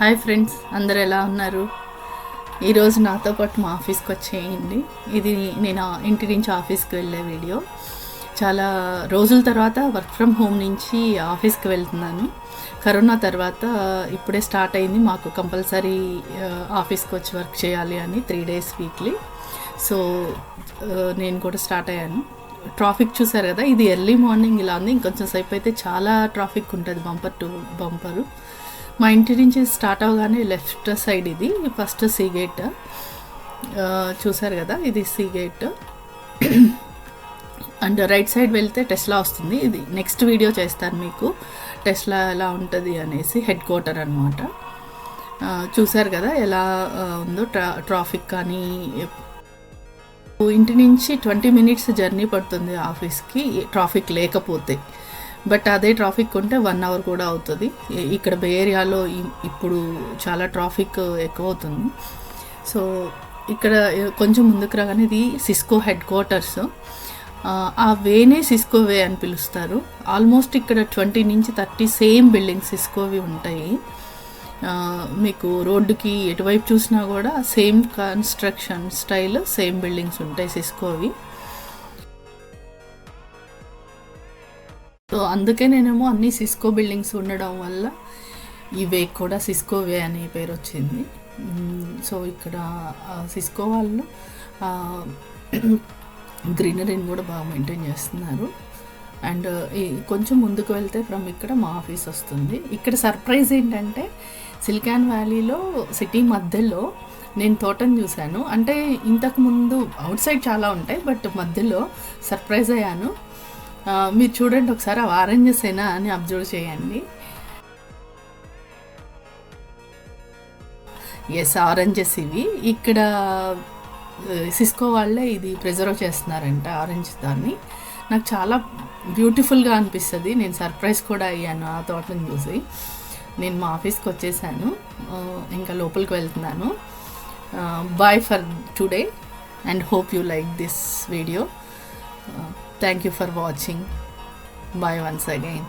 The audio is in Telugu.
హాయ్ ఫ్రెండ్స్ అందరు ఎలా ఉన్నారు? ఈరోజు నాతో పాటు మా ఆఫీస్కి వచ్చేయండి. ఇది నేను ఇంటి నుంచి ఆఫీస్కి వెళ్ళే వీడియో. చాలా రోజుల తర్వాత వర్క్ ఫ్రమ్ హోమ్ నుంచి ఆఫీస్కి వెళ్తున్నాను. కరోనా తర్వాత ఇప్పుడే స్టార్ట్ అయింది. మాకు కంపల్సరీ ఆఫీస్కి వచ్చి వర్క్ చేయాలి అని త్రీ డేస్ వీక్లీ. సో నేను కూడా స్టార్ట్ అయ్యాను. ట్రాఫిక్ చూసారు కదా ఇది ఎర్లీ మార్నింగ్ ఇలా ఉంది. ఇంకొంచెం సేపు అయితే చాలా ట్రాఫిక్ ఉంటుంది బంపర్ టు బంపరు. మా ఇంటి నుంచి స్టార్ట్ అవగానే లెఫ్ట్ సైడ్ ఇది ఫస్ట్ సీ గేట్ చూసారు కదా ఇది C gate and right side వెళ్తే టెస్లా వస్తుంది. ఇది నెక్స్ట్ వీడియో చేస్తాను మీకు. టెస్లా ఎలా ఉంటుంది అనేసి హెడ్ క్వార్టర్ అనమాట చూసారు కదా ఎలా ఉందో ట్రా ట్రాఫిక్ కానీ ఇంటి నుంచి ట్వంటీ మినిట్స్ జర్నీ పడుతుంది ఆఫీస్కి ట్రాఫిక్ లేకపోతే. బట్ అదే ట్రాఫిక్ ఉంటే వన్ అవర్ కూడా అవుతుంది. ఇక్కడ బే ఏరియాలో ఇప్పుడు చాలా ట్రాఫిక్ ఎక్కువ అవుతుంది సో ఇక్కడ కొంచెం ముందుకు రాగానే ఇది సిస్కో హెడ్ క్వార్టర్స్. ఆ, వేనే సిస్కో వే అని పిలుస్తారు. ఆల్మోస్ట్ ఇక్కడ ట్వంటీ నుంచి థర్టీ సేమ్ బిల్డింగ్స్ సిస్కోవి ఉంటాయి. మీకు రోడ్డుకి ఎటువైపు చూసినా కూడా same construction style same buildings ఉంటాయి సిస్కోవి సో అందుకే నేనేమో అన్ని సిస్కో బిల్డింగ్స్ ఉండడం వల్ల ఈ వే కూడా సిస్కోవే అనే పేరు వచ్చింది. సో ఇక్కడ సిస్కో వాళ్ళు గ్రీనరీని కూడా బాగా మెయింటైన్ చేస్తున్నారు. అండ్ ఈ కొంచెం ముందుకు వెళ్తే ఫ్రమ్ ఇక్కడ మా ఆఫీస్ వస్తుంది. ఇక్కడ సర్ప్రైజ్ ఏంటంటే సిలికాన్ వ్యాలీలో సిటీ మధ్యలో నేను తోటను చూశాను. అంటే ఇంతకుముందు అవుట్ సైడ్ చాలా ఉంటాయి బట్ మధ్యలో సర్ప్రైజ్ అయ్యాను. మీరు చూడండి ఒకసారి ఆ ఆరెంజెస్ అయినా అని అబ్జర్వ్ చేయండి. ఎస్ ఆరెంజెస్ ఇవి. ఇక్కడ సిస్కో వాళ్ళే ఇది ప్రిజర్వ్ చేస్తున్నారంట ఆరెంజ్ దాన్ని. నాకు చాలా బ్యూటిఫుల్గా అనిపిస్తుంది. నేను సర్ప్రైజ్ కూడా అయ్యాను ఆ తోటను చూసి. నేను మా ఆఫీస్కి వచ్చేసాను. ఇంకా లోపలికి వెళ్తున్నాను. Bye for today and hope you like this video thank you for watching bye once again